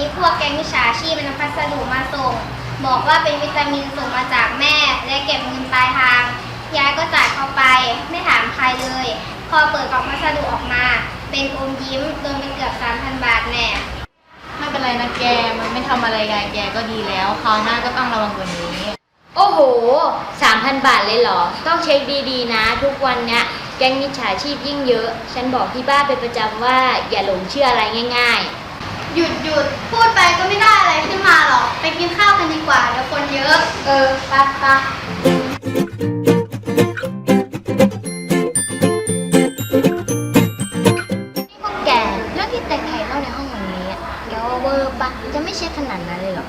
โดนนี้พวกแก๊งมิจฉาชีพมันนำพัสดุมาส่ง บอกว่าเป็นวิตามินส่งมาจากแม่ และเก็บเงินปลายทาง ยายก็จ่ายเข้าไป ไม่ถามใครเลย พอเปิดกล่องพัสดุออกมา เป็นอมยิ้มโดนไปเกือบ 3,000 บาทแน่ ไม่เป็นไรนะแก มันไม่ทำอะไรยายแกก็ดีแล้ว คราวหน้าก็ต้องระวังกว่านี้ โอ้โห 3,000 บาทเลยเหรอ ต้องเช็คดีๆนะ ทุกวันเนี้ยแก๊งมิจฉาชีพยิ่งเยอะ ฉันบอกที่บ้านเป็นประจำว่าอย่าหลงเชื่ออะไรง่าย หยุดหยุดพูดไปก็ไม่ได้อะไรขึ้นมาหรอก ไปกินข้าวกันดีกว่าเดี๋ยวคนเยอะ เออไปไปๆพวกแกเรื่องที่แต่ใครเล่าในห้องวันนี้อะเดี๋ยวเวอร์ปะจะไม่เช็คขนาดนั้นเลยเหรอ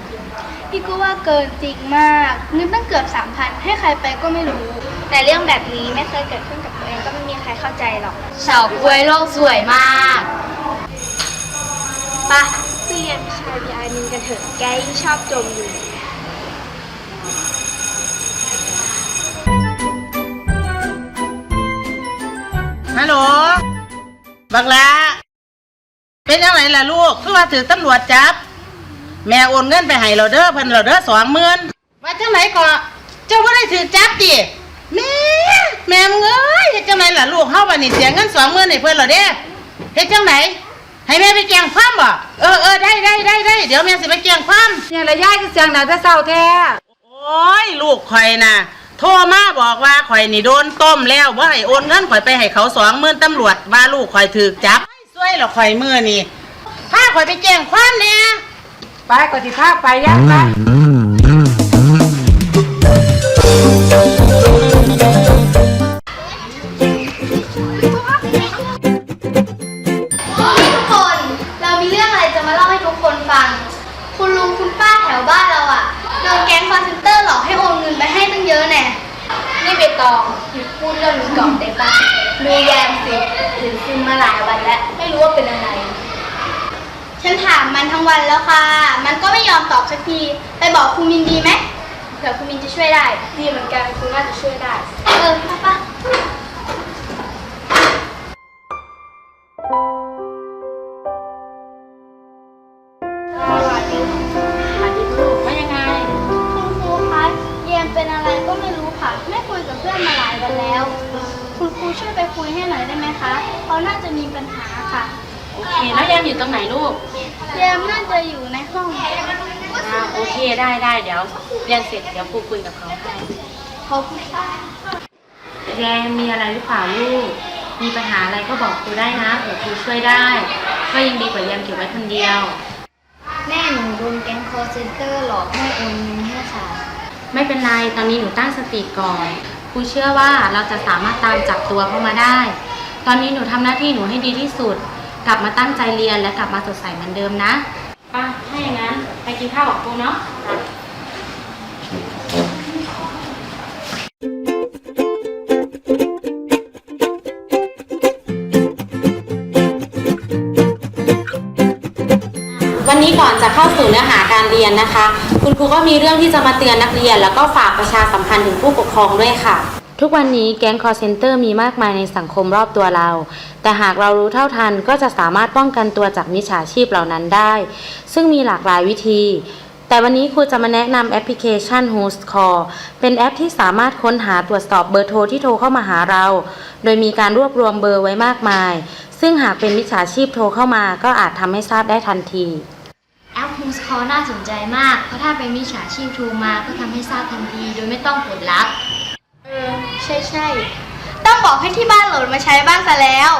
พี่ก็ว่าเกินจริงมากเงินตั้งเกือบสามพันให้ใครไปก็ไม่รู้ แต่เรื่องแบบนี้ไม่เคยเกิดขึ้นกับตัวเองก็ไม่มีใครเข้าใจหรอก เฉาก้วยโลกสวยมาก ปะเรียนชาวิทยานินกันเถอะ แกยิ่งชอบจมอยู่ฮัลโหล บักละเป็นยังไงล่ะลูก คือว่าถือตำรวจจับ แม่โอนเงินไปให้เราเด้อเพิ่นเราเด้อสองหมื่นว่าจังไหนก็เจ้าว่าได้ถือจับดิแม่แม่มึงเอ้ยเฮ็ดจังไหนล่ะลูกเฮาวันนี้เสียเงินสองหมื่นให้เพิ่อนเราเด้เฮ็ดจังไหน ให้แม่ไปแจ้งความบ่เออเออได้ได้ได้ได้เดี๋ยวแม่สิไปแจ้งความเนี่ยละยายก็เสียงดังแต่เศร้าแท้โอ้ยลูกข่อยน่ะ โทรมาบอกว่าข่อยนี่โดนต้มแล้วว่าให้โอนเงินข่อยไปให้เขาสองหมื่นตำรวจว่าลูกข่อยถือจับช่วยหรอข่อยมือนี่พาข่อยไปแจ้งความเนี่ยไปก็สิพาไปย่าไป นี้ก่อนได้ปะดูแยมสิถึงซึมมาหลายวันแล้ว ไม่รู้ว่าเป็นอะไร ฉันถามมันทั้งวันแล้วค่ะ มันก็ไม่ยอมตอบสักที ไปบอกครูมินดีไหมเผื่อครูมินจะช่วยได้ ดีเหมือนกันครูน่าจะช่วยได้ เออป้าป้าว่ายังไงคุณครูคะเยมเป็นอะไรก็ไม่รู้ค่ะ ไม่คุยกับเพื่อนมาหลายวันแล้วคุณครู ช่วยไปคุยให้หน่อยได้ไหมคะเขาน่าจะมีปัญหาค่ะโอเค แล้วยามอยู่ตรงไหนลูกเยมน่าจะอยู่ในห้องอ่าโอเคได้ได้เดี๋ยวเรียนเสร็จเดี๋ยวครูคุยกับเขาให้ขอบคุณค่ะแยมมีอะไรหรือเปล่าลูก มีปัญหาอะไรก็บอกครูได้นะเผื่อครูช่วยได้ ก็ยังดีกว่าแยมเก็บไว้คนเดียว แม่หนูโดนแก๊งคอร์เซนเตอร์หลอกให้โอนเงินให้ค่ะ ไม่เป็นไร ตอนนี้หนูตั้งสติก่อน ครูเชื่อว่าเราจะสามารถตามจับตัวเข้ามาได้ ตอนนี้หนูทำหน้าที่หนูให้ดีที่สุด กลับมาตั้งใจเรียนและกลับมาสดใสเหมือนเดิมนะป่ะถ้าอย่างนั้นไปกินข้าวกับครูเนาะวันนี้ก่อนจะเข้าสู่เนื้อหาการเรียนนะคะ คุณครูก็มีเรื่องที่จะมาเตือนนักเรียน แล้วก็ฝากประชาสัมพันธ์ถึงผู้ปกครองด้วยค่ะ ทุกวันนี้แก๊งคอร์เซนเตอร์มีมากมายในสังคมรอบตัวเรา แต่หากเรารู้เท่าทันก็จะสามารถป้องกันตัวจากมิจฉาชีพเหล่านั้นได้ ซึ่งมีหลากหลายวิธี แต่วันนี้ครูจะมาแนะนำแอปพลิเคชัน Host Call เป็นแอปที่สามารถค้นหาตรวจสอบเบอร์โทรที่โทรเข้ามาหาเรา โดยมีการรวบรวมเบอร์ไว้มากมาย ซึ่งหากเป็นมิจฉาชีพโทรเข้ามาก็อาจทำให้ทราบได้ทันที แอน่าสนใจมาก เพราะถ้าเป็นมิจฉาชีพโทรมาก็ทำให้ทราบทันทีโดยไม่ต้องกดรับ เออ ใช่ใช่ ต้องบอกให้ที่บ้านโหลดมาใช้บ้างซะแล้ว